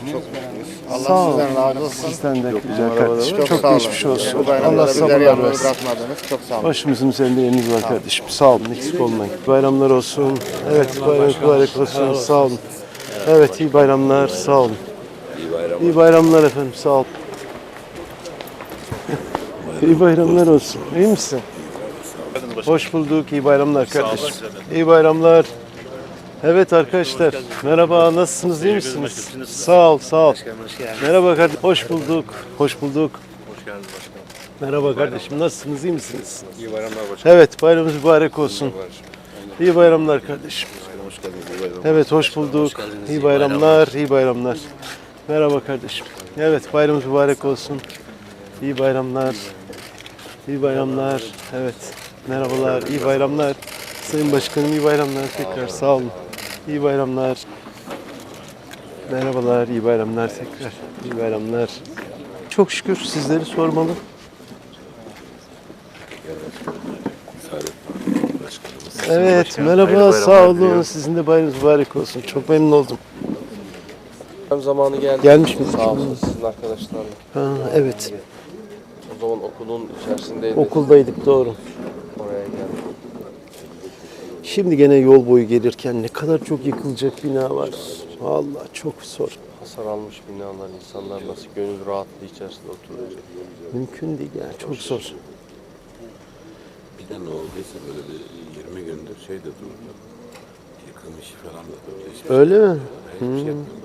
dolayı çok mutluyuz. Allah Sağ olun. sizden razı olsun. Sizden de güzel kardeşim. Çok, Çok, sağ olun. geçmiş olsun. Bu bayramda Allah da bizleri sabırlar yalnız versin. bırakmadınız. Çok sağ olun. Başımızın üzerinde yeriniz var kardeşim. Sağ olun, eksik olmayın. Bayramlar olsun. Evet, bayram mübarek olsun. Sağ olun. Evet, iyi bayramlar. Sağ olun. İyi bayramlar efendim. Sağ olun. İyi bayramlar olsun. İyi misin? Hoş bulduk. İyi bayramlar kardeşim. İyi bayramlar. Evet arkadaşlar. Merhaba. Nasılsınız? İyi misiniz? Sağ ol, sağ ol. Merhaba kardeşim. Hoş bulduk. Hoş bulduk. Merhaba kardeşim. Nasılsınız? İyi misiniz? İyi bayramlar başkanım. Evet, bayramınız mübarek olsun. İyi bayramlar kardeşim. Hoş geldiniz. İyi bayramlar. Evet, hoş bulduk. İyi bayramlar, iyi bayramlar. Merhaba kardeşim. Evet, bayramınız mübarek olsun. İyi bayramlar. İyi bayramlar. Evet. Merhabalar, iyi bayramlar. Sayın Başkanım iyi bayramlar tekrar. Sağ olun. İyi bayramlar. Merhabalar, iyi bayramlar tekrar. İyi bayramlar. Çok şükür sizleri sormalı. Evet, merhaba, sağ olun. Sizin de bayramınız mübarek olsun. Çok memnun oldum. Bayram zamanı geldi. Gelmiş mi? Sağ olsun sizin arkadaşlarla. Ha, evet, O zaman okulun içerisindeydi. okuldaydık doğru. Oraya geldim. Şimdi gene yol boyu gelirken ne kadar çok yıkılacak bina var. Vallahi çok zor. Hasar almış binalar, insanlar nasıl gönül rahatlığı içerisinde oturacak. Mümkün değil yani, çok zor. Bir de ne olduysa böyle bir 20 gündür şey de durdu. Yıkım işi falan da durdu. Hiçbir Öyle mi? şey, hiçbir şey yapmıyor.